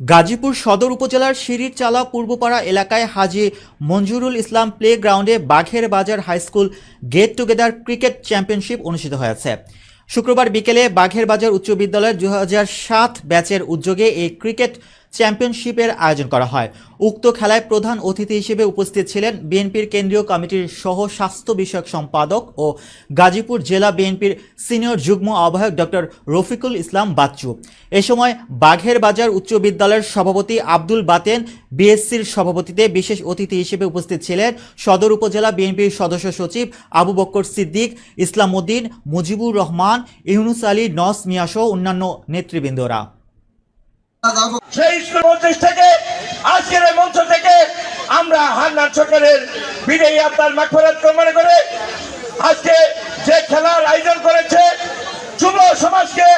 গাজীপুর সদর উপজেলার সিঁড়ির চালা পূর্বপাড়া এলাকায় হাজি মঞ্জুরুল ইসলাম প্লে গ্রাউন্ডে Bagher Bazar high school get together cricket championship অনুষ্ঠিত হয়েছে। শুক্রবার বিকেলে বাঘের বাজার উচ্চ বিদ্যালয়ের দু ব্যাচের উদ্যোগে এই ক্রিকেট চ্যাম্পিয়নশিপের আয়োজন করা হয়। উক্ত খেলায় প্রধান অতিথি হিসেবে উপস্থিত ছিলেন বিএনপির কেন্দ্রীয় কমিটির সহ স্বাস্থ্য বিষয়ক সম্পাদক ও গাজীপুর জেলা বিএনপির সিনিয়র যুগ্ম আহ্বায়ক ডক্টর রফিকুল ইসলাম বাচ্চু। এ সময় বাঘের বাজার উচ্চ বিদ্যালয়ের সভাপতি আব্দুল বাতেন বিএসসির সভাপতিতে বিশেষ অতিথি হিসেবে উপস্থিত ছিলেন সদর উপজেলা বিএনপির সদস্য সচিব আবু বক্কর সিদ্দিক, ইসলামউদ্দিন, মুজিবুর রহমান, ইউনুস আলী নস মিয়াসহ অন্যান্য নেতৃবৃন্দরা। সেই মঞ্চ থেকে, আজকের এই মঞ্চ থেকে আমরা হান্নান সরকারের বিজয়ী আপনার মাখফরাত মনে করে আজকে যে খেলার আয়োজন করেছে যুব সমাজকে